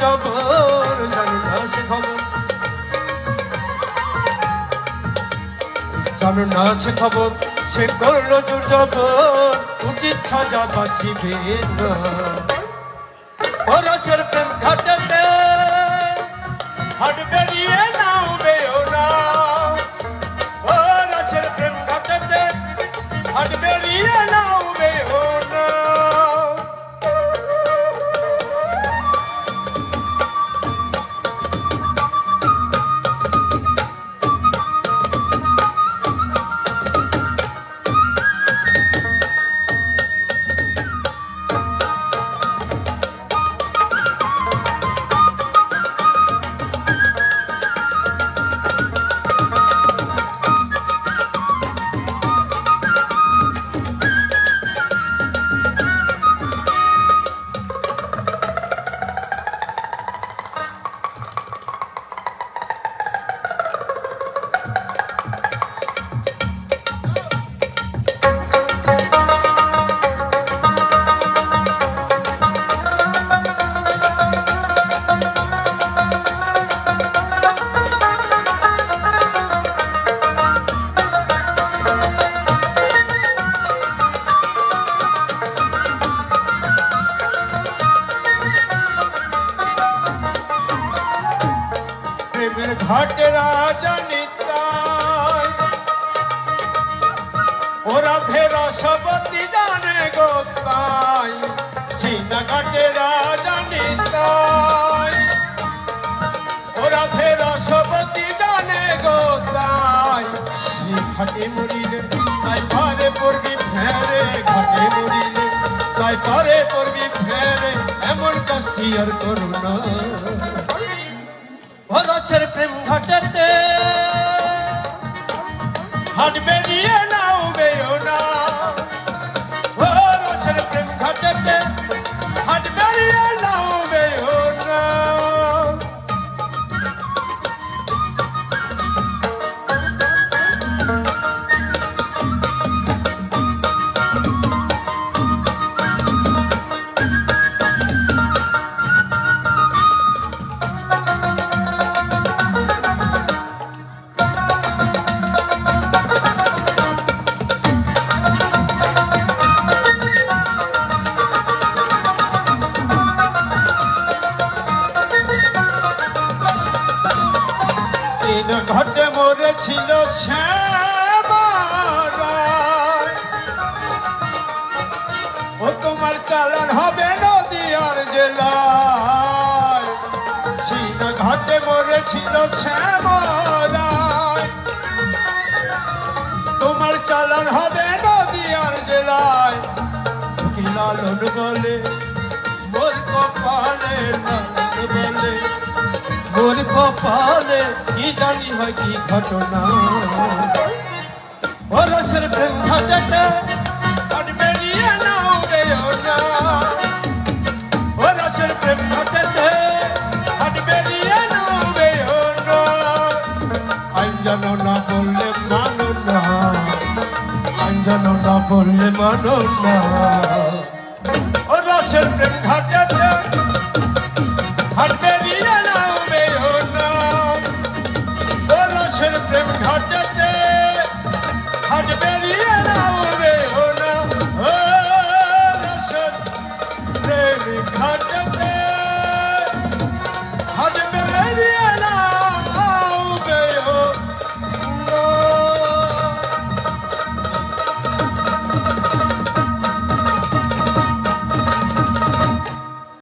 জবর জানে না সে খবর। জানো না সে খবর, সে করল জোর জবর উচিত সাজা বাঁচিবে না পরশের প্রেম ঘাটাতে হাট বেরিয়ে নাও বেও না। পরশের প্রেম ঘাটাতে হাট বেরিয়ে প্রেমের ঘাটে রাজা ওরা ফেরা সবতি জানে গোতাই সিনা ঘাটে রাজা ওরা ফেরা সবতি জানে গোতাই ঘাটে মরিলে তাই পারে পড়বি ফেরে, ঘাটে মরিলে তাই পারে পড়বি ফেরে, এমন কষ্টি আর করুণা ঘটেতে হাট বেরিয়ে নাও বেও না ভরসের প্রেম ঘটেতে। ঘটে মরেছিল। ও তোমার চালান হবে নদীয়ার জেলায় তিন ঘটে মরেছিল শ্যামারায়। তোমার চালান হবে নদীয়ার জেলায় লালন বলে বলে মোর কপালে কি জানি হয় কি ঘটনা। পরশের প্রেম ঘটাতে আর বেরিয়ে নাও বেও না পরশের প্রেম ঘটাতে আর বেরিয়ে নাও বেও না আঞ্জন না বললে মানো না আঞ্জন না বললে মানো না। ও রসের প্রেম ঘটাতে ও রসের প্রেম ঘটাতে হাট বেরিয়ে নাও